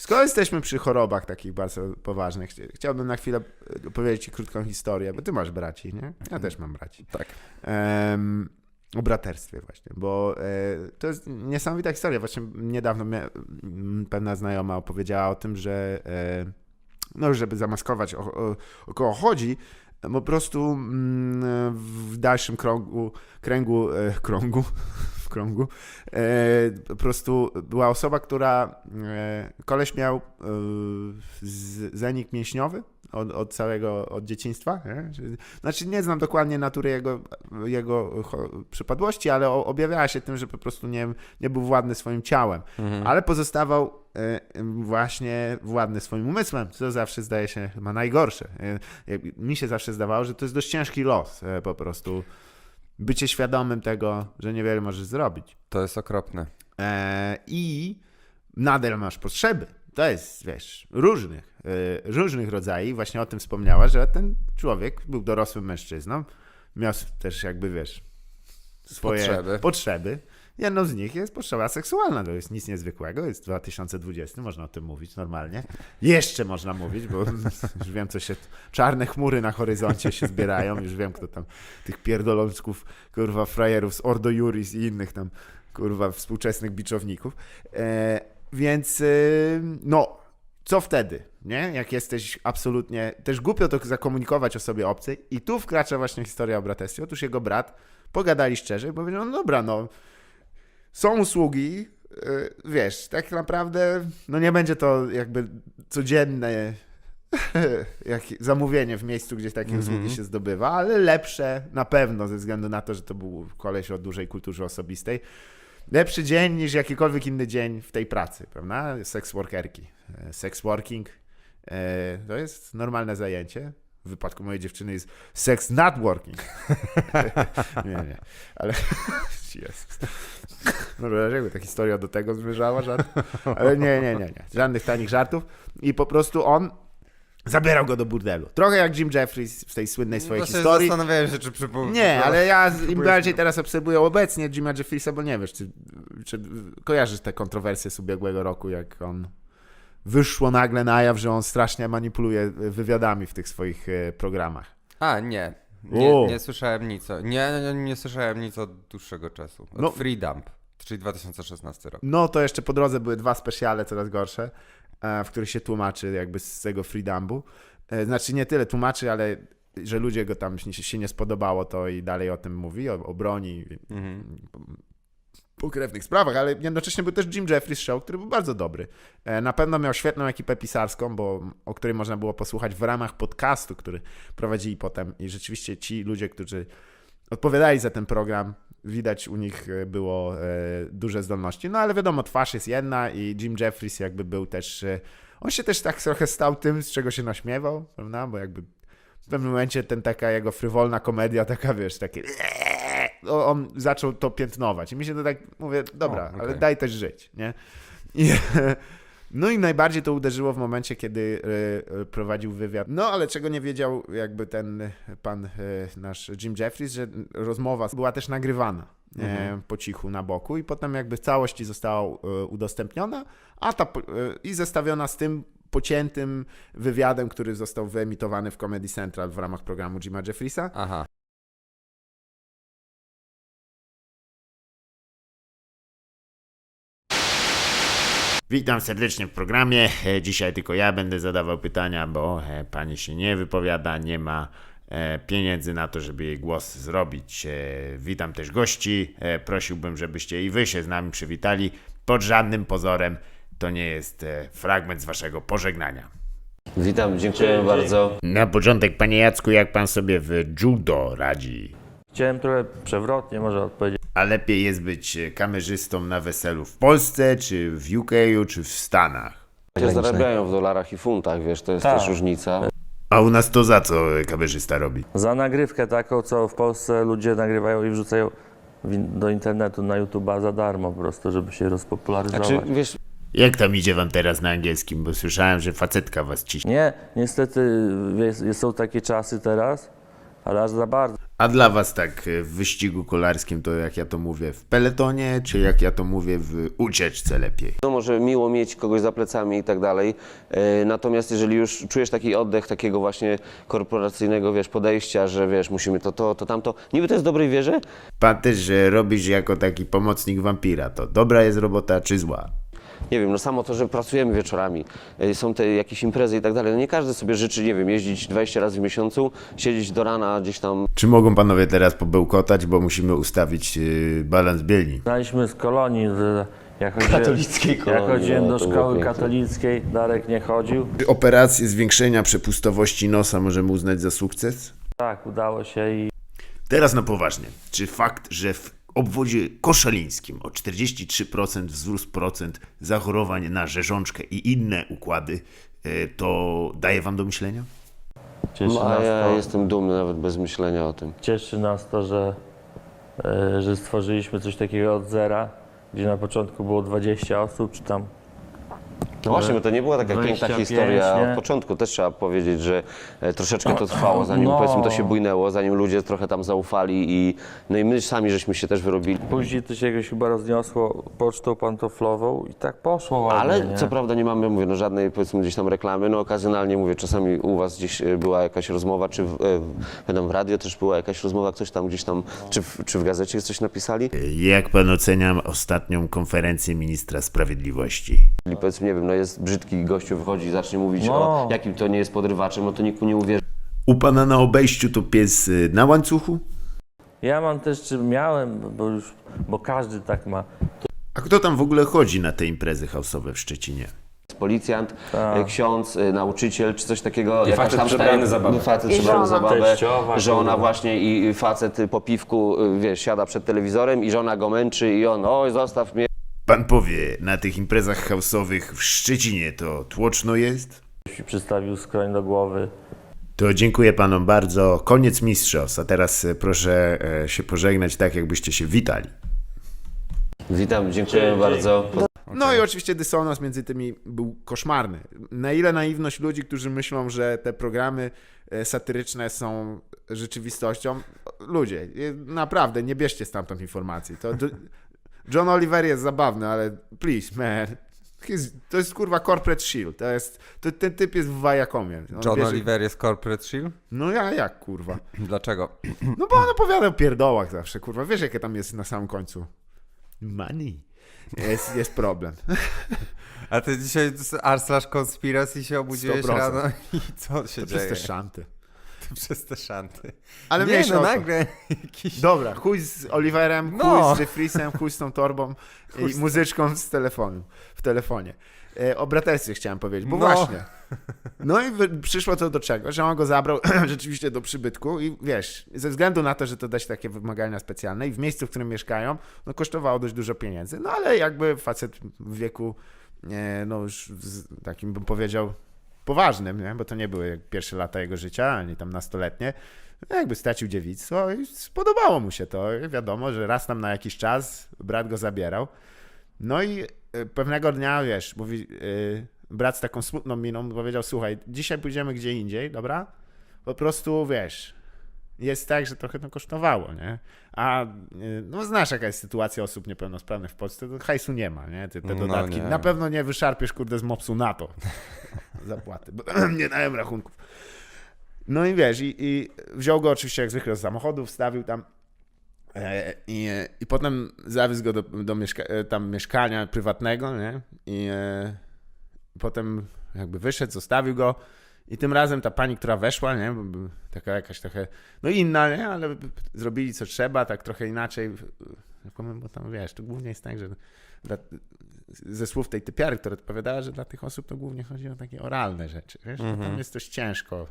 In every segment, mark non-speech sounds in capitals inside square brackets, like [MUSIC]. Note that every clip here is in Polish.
Skoro jesteśmy przy chorobach takich bardzo poważnych, chci- chciałbym na chwilę e, opowiedzieć Ci krótką historię, bo Ty masz braci, nie? Ja też mam braci. Tak. Em, o braterstwie właśnie, bo e, to jest niesamowita historia. Właśnie niedawno mia- pewna znajoma opowiedziała o tym, że e, no, żeby zamaskować o, o, o kogo chodzi, po prostu mm, w dalszym krągu, kręgu, krągu, krągu, e, po prostu była osoba, która, e, koleś miał e, z, zanik mięśniowy od, od całego, od dzieciństwa. Nie? Czy- Znaczy nie znam dokładnie natury jego, jego przypadłości, ale objawiała się tym, że po prostu nie, nie był władny swoim ciałem, Mhm. ale pozostawał właśnie władny swoim umysłem, co zawsze zdaje się chyba najgorsze. Mi się zawsze zdawało, że to jest dość ciężki los po prostu. Bycie świadomym tego, że niewiele możesz zrobić. To jest okropne. E, I nadal masz potrzeby. To jest, wiesz, różnych, e, różnych rodzajów. Właśnie o tym wspomniała, że ten człowiek był dorosłym mężczyzną. Miał też jakby, wiesz, swoje Potrzeby. potrzeby. Jedną z nich jest potrzeba seksualna. To jest nic niezwykłego. Jest 2020, można o tym mówić normalnie. Jeszcze można mówić, bo [LAUGHS] już wiem, co się. Czarne chmury na horyzoncie się zbierają. Już wiem, kto tam tych pierdolączków, kurwa, frajerów z Ordo Juris i innych tam, kurwa, współczesnych biczowników. E, więc, y, no, co wtedy, nie? Jak jesteś absolutnie... Też głupio to zakomunikować sobie obcej. I tu wkracza właśnie historia o braterstwie. Otóż jego brat, pogadali szczerze i powiedział, no dobra, no, są usługi, y, wiesz, tak naprawdę, no nie będzie to jakby codzienne [LAUGHS] jak zamówienie w miejscu, gdzie takie Mhm. usługi się zdobywa, ale lepsze na pewno ze względu na to, że to był koleś o dużej kulturze osobistej. Lepszy dzień niż jakikolwiek inny dzień w tej pracy, prawda? Sex workerki. E, Sex working e, to jest normalne zajęcie. W wypadku mojej dziewczyny jest sex not working. [LAUGHS] nie, nie, ale [LAUGHS] Jezus. No jakby ta historia do tego zmierzała, żart. Ale nie, nie, nie, nie. Żadnych tanich żartów. I po prostu on zabierał go do burdelu. Trochę jak Jim Jeffries w tej słynnej swojej Właśnie historii. Zastanawiałem się, czy przypomnę. Nie, ale ja im bardziej teraz obserwuję obecnie Jima Jeffriesa, bo nie wiesz, czy, czy kojarzysz te kontrowersje z ubiegłego roku, jak on wyszło nagle na jaw, że on strasznie manipuluje wywiadami w tych swoich e, programach. A, nie. Nie, nie słyszałem nic. O, nie, nie, nie słyszałem nic od dłuższego czasu. Od No. Free Dump, czyli 2016 rok. No to jeszcze po drodze były dwa specjale coraz gorsze, e, w których się tłumaczy jakby z tego freedumbu. E, Znaczy nie tyle tłumaczy, ale że ludzie go tam się się nie spodobało, to i dalej o tym mówi, o, o broni, Mhm. Pokrewnych sprawach, ale jednocześnie był też Jim Jeffries Show, który był bardzo dobry. E, Na pewno miał świetną ekipę pisarską, bo, o której można było posłuchać w ramach podcastu, który prowadzili potem i rzeczywiście ci ludzie, którzy odpowiadali za ten program, widać u nich e, było e, duże zdolności. No ale wiadomo, twarz jest jedna i Jim Jeffries jakby był też, on się też tak trochę stał tym, z czego się naśmiewał, prawda, bo jakby w pewnym momencie ten taka jego frywolna komedia, taka wiesz, takie on zaczął to piętnować. I mi się to tak, mówię, dobra, O, okej. ale daj też żyć, nie? I, [LAUGHS] no i najbardziej to uderzyło w momencie, kiedy e, prowadził wywiad. No, ale czego nie wiedział jakby ten pan, e, nasz Jim Jeffries, że rozmowa była też nagrywana e, Mhm. po cichu na boku i potem jakby w całości została udostępniona, a ta, i zestawiona z tym pociętym wywiadem, który został wyemitowany w Comedy Central w ramach programu Jima Jeffriesa. Aha. Witam serdecznie w programie. E, Dzisiaj tylko ja będę zadawał pytania, bo e, pani się nie wypowiada, nie ma e, pieniędzy na to, żeby jej głos zrobić. Witam też gości. Prosiłbym, żebyście i wy się z nami przywitali. Pod żadnym pozorem to nie jest fragment z waszego pożegnania. Witam, dziękuję bardzo. Na początek, panie Jacku, jak pan sobie w judo radzi? Chciałem trochę przewrotnie może odpowiedzieć. A lepiej jest być e, kamerzystą na weselu w Polsce, czy w UK, czy w Stanach? Ludzie zarabiają w dolarach i funtach, wiesz, to jest Tak. też różnica. A u nas to za co kamerzysta robi? Za nagrywkę taką, co w Polsce ludzie nagrywają i wrzucają w in- do internetu, na YouTube'a za darmo po prostu, żeby się rozpopularyzować. Znaczy, wiesz, Jak tam idzie wam teraz na angielskim? Bo słyszałem, że facetka was ciśnie. Nie, niestety jest, jest, są takie czasy teraz, ale aż za bardzo. A dla was tak e, w wyścigu kolarskim to jak ja to mówię w peletonie, czy jak ja to mówię w ucieczce lepiej? No może miło mieć kogoś za plecami i tak dalej. E, Natomiast jeżeli już czujesz taki oddech takiego właśnie korporacyjnego, wiesz, podejścia, że wiesz, musimy to, to, to tamto. Niby to jest w dobrej wierze, Pan też, że robisz jako taki pomocnik wampira, to dobra jest robota czy zła? Nie wiem, no samo to, że pracujemy wieczorami, e, są te jakieś imprezy i tak dalej. No nie każdy sobie życzy, nie wiem, jeździć 20 razy w miesiącu, siedzieć do rana gdzieś tam Czy mogą panowie teraz pobełkotać, bo musimy ustawić yy, balans bielni? Znaliśmy z kolonii, że jak Katolickiej kolonii, jak chodziłem no, do szkoły katolickiej, Darek nie chodził. Czy operację zwiększenia przepustowości nosa możemy uznać za sukces? Tak, udało się i Teraz na poważnie. Czy fakt, że w obwodzie koszalińskim o 43% wzrósł procent zachorowań na rzeżączkę i inne układy, e, to daje wam do myślenia? cieszy, No, a nas ja to, jestem dumny nawet bez myślenia o tym. cieszy nas to, że, e, że stworzyliśmy coś takiego od zera, gdzie na początku było 20 osób, czy tam No właśnie, bo to nie była taka piękna 25, historia. nie? Od początku też trzeba powiedzieć, że e, troszeczkę to trwało, zanim No. powiedzmy to się bujnęło, zanim ludzie trochę tam zaufali i no i my sami żeśmy się też wyrobili. Później to się jakoś chyba rozniosło pocztą pantoflową i tak poszło ładnie, Ale nie? co prawda nie mamy, mówię, no żadnej powiedzmy gdzieś tam reklamy, no okazjonalnie mówię, czasami u was gdzieś e, była jakaś rozmowa, czy w, e, w, pamiętam, w radio też była jakaś rozmowa, ktoś tam gdzieś tam, czy w, czy w gazecie coś napisali? Jak pan ocenia ostatnią konferencję ministra sprawiedliwości? Czyli powiedzmy, nie wiem, no jest brzydki gościu, wychodzi i zacznie mówić No. o jakim to nie jest podrywaczem, no to nikt mu nie uwierzy. U pana na obejściu to pies y, na łańcuchu? Ja mam też, czy miałem, bo już, bo każdy tak ma. A kto tam w ogóle chodzi na te imprezy hausowe w Szczecinie? policjant, Tak. e, ksiądz, e, nauczyciel czy coś takiego. I facet tam przebrany za babę. Facet I przebrany żona. za babę. Teściowa, żona właśnie i facet po piwku, wiesz, siada przed telewizorem i żona go męczy i on, oj zostaw mnie. Pan powie, na tych imprezach hausowych w Szczecinie to tłoczno jest? Przystawił skroń do głowy. To dziękuję panom bardzo. Koniec mistrzostw. A teraz e, proszę e, się pożegnać tak, jakbyście się witali. Witam, dziękuję bardzo. No i oczywiście dysonans między tymi był koszmarny. Na ile naiwność ludzi, którzy myślą, że te programy e, satyryczne są rzeczywistością. Ludzie, naprawdę, nie bierzcie stamtąd informacji. To, to, John Oliver jest zabawny, ale please, man. He's, to jest kurwa corporate shield. To jest, to, ten typ jest w. On John bierze- Oliver jest Corporate Shield? No ja jak kurwa. [CLEARS THROAT] Dlaczego? [CLEARS THROAT] No bo on opowiada o pierdołach zawsze, kurwa. Wiesz, jakie tam jest na samym końcu? Money. Jest, jest problem. A ty dzisiaj R slash conspiracy się obudziłeś 100%. rano i co się To dzieje? przez te szanty. [LAUGHS] Przez te szanty. Ale nie, no nagle jakiś... Dobra, chuj z Oliverem, No. chuj z Jeffriesem, chuj z tą torbą i [LAUGHS] muzyczką z telefonu, w telefonie. E, o braterstwie chciałem powiedzieć, bo No. właśnie. No i przyszło to do czego, że on go zabrał [CLEARS THROAT] rzeczywiście do przybytku i wiesz, ze względu na to, że to dość takie wymagania specjalne i w miejscu, w którym mieszkają, no kosztowało dość dużo pieniędzy, no ale jakby facet w wieku, e, no już takim bym powiedział poważnym, nie? bo to nie były pierwsze lata jego życia, ani tam nastoletnie, no jakby stracił dziewictwo i spodobało mu się to. Wiadomo, że raz tam na jakiś czas brat go zabierał. No i y, pewnego dnia, wiesz, mówi, y, brat z taką smutną miną powiedział, słuchaj, dzisiaj pójdziemy gdzie indziej, dobra? Po prostu, wiesz, jest tak, że trochę to kosztowało, nie? A, y, no znasz jaka jest sytuacja osób niepełnosprawnych w Polsce, to hajsu nie ma, nie? Te, te No dodatki. nie. Na pewno nie wyszarpiesz, kurde, z mopsu na to [LAUGHS] zapłaty, bo [CLEARS THROAT] nie dałem rachunków. No i wiesz, i, i wziął go oczywiście jak zwykle z samochodu, wstawił tam e, i, i potem zawiózł go do, do mieszka- e, tam mieszkania prywatnego, nie? I e, potem jakby wyszedł, zostawił go i tym razem ta pani, która weszła, nie? Taka jakaś trochę, no inna, nie? Ale zrobili co trzeba, tak trochę inaczej. Bo tam wiesz, to głównie jest tak, że dla, ze słów tej typiary, która odpowiadała, że dla tych osób to głównie chodzi o takie oralne rzeczy, wiesz? Bo Tam jest dość ciężko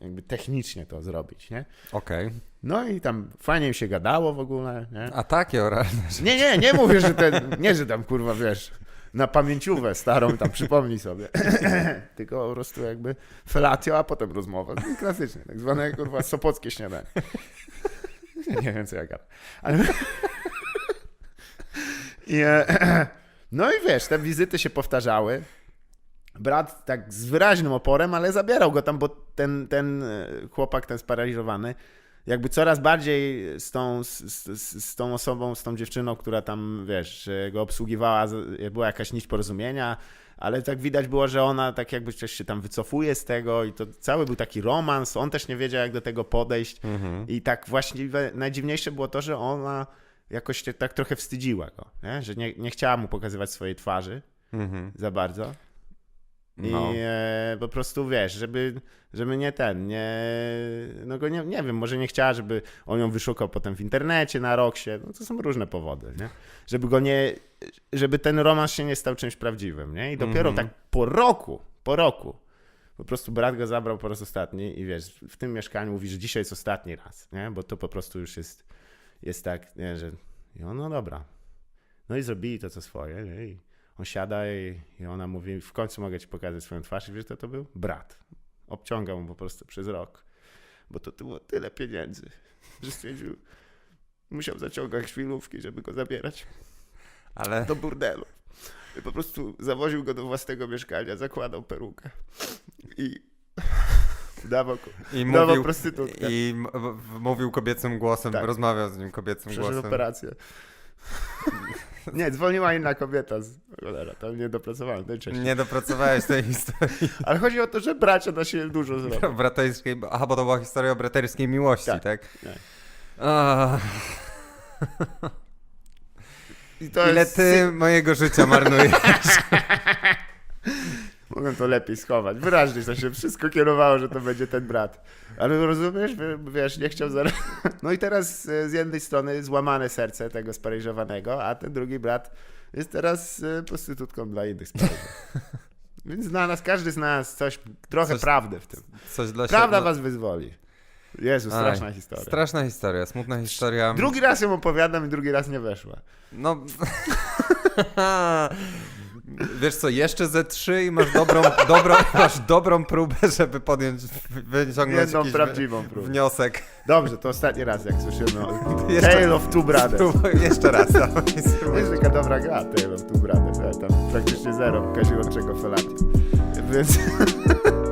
jakby technicznie to zrobić, nie? Okej. No i tam fajnie im się gadało w ogóle, nie? A takie oralne Nie, nie, nie mówię, że ten, nie, że tam kurwa, wiesz, na pamięciówę starą tam przypomnij sobie. [CLEARS THROAT] Tylko po prostu jakby felatio, a potem rozmowa. No, Klasycznie, tak zwane kurwa sopockie śniadanie. [LAUGHS] Nie wiem co ja gadam. Ale... [LAUGHS] I, e, [CLEARS THROAT] no i wiesz, te wizyty się powtarzały. Brat tak z wyraźnym oporem, ale zabierał go tam, bo ten, ten e, chłopak, ten sparaliżowany, jakby coraz bardziej z tą, z, z, z tą osobą, z tą dziewczyną, która tam, wiesz, go obsługiwała, była jakaś nić porozumienia, ale tak widać było, że ona tak jakby coś się tam wycofuje z tego i to cały był taki romans, on też nie wiedział, jak do tego podejść i tak właściwie najdziwniejsze było to, że ona jakoś się tak trochę wstydziła go, nie? że nie, nie chciała mu pokazywać swojej twarzy Mhm. za bardzo. I No. e, po prostu wiesz, żeby, żeby nie ten, nie, no go nie, nie wiem, może nie chciała, żeby on ją wyszukał potem w internecie, na Roxie, no to są różne powody, nie? Żeby go nie, żeby ten romans się nie stał czymś prawdziwym, nie? I dopiero tak po roku, po roku, po prostu brat go zabrał po raz ostatni i wiesz, w tym mieszkaniu mówi, że dzisiaj jest ostatni raz, nie? Bo to po prostu już jest, jest tak, nie, że on, no dobra. No i zrobili to co swoje, nie? I on siada i, i ona mówi, w końcu mogę ci pokazać swoją twarz. I wiesz, kto to był? Brat. Obciągał mu po prostu przez rok, bo to było tyle pieniędzy, [LAUGHS] że stwierdził, musiał zaciągać chwilówki, żeby go zabierać Ale do burdelu. I po prostu zawoził go do własnego mieszkania, zakładał perukę i [LAUGHS] dawał, i dawał mówił, prostytutkę. i mówił kobiecym głosem, Tak. rozmawiał z nim kobiecym Przeszedł głosem. operację. [LAUGHS] Nie, dzwoniła inna kobieta. Z... Cholera, tam nie dopracowałem tej części. Nie dopracowałeś tej historii [LAUGHS] Ale chodzi o to, że bracia na siebie dużo zrobią. o braterskiej... Aha, bo to była historia o braterskiej miłości, tak? Tak, tak. To ile jest... ty mojego życia marnujesz. [LAUGHS] Mogłem to lepiej schować. Wyraźnie to się wszystko kierowało, że to będzie ten brat. Ale rozumiesz, Wie- wiesz, nie chciał zaraz... [LAUGHS] No i teraz e, z jednej strony złamane serce tego sparaliżowanego, a ten drugi brat jest teraz e, prostytutką dla innych sparaliżowanych. [LAUGHS] Więc dla nas, każdy z nas coś, trochę Coś- prawdy w tym. Coś dla Prawda siebie. was wyzwoli. Jezu, Aj, straszna historia. Straszna historia, smutna historia. Drugi raz ją opowiadam i drugi raz nie weszła. No. [LAUGHS] Wiesz co, jeszcze ze trzy i masz dobrą, dobrą, [LAUGHS] masz dobrą próbę, żeby podjąć, wyciągnąć Jedną jakiś prawdziwą próbę. wniosek. Dobrze, to ostatni raz, jak słyszymy o [LAUGHS] Tale of Two Brothers. Jeszcze raz. dawaj, To jest taka dobra gra, Tale of Two Brothers, ale tam praktycznie zero kazirodczego felatu. Więc [LAUGHS]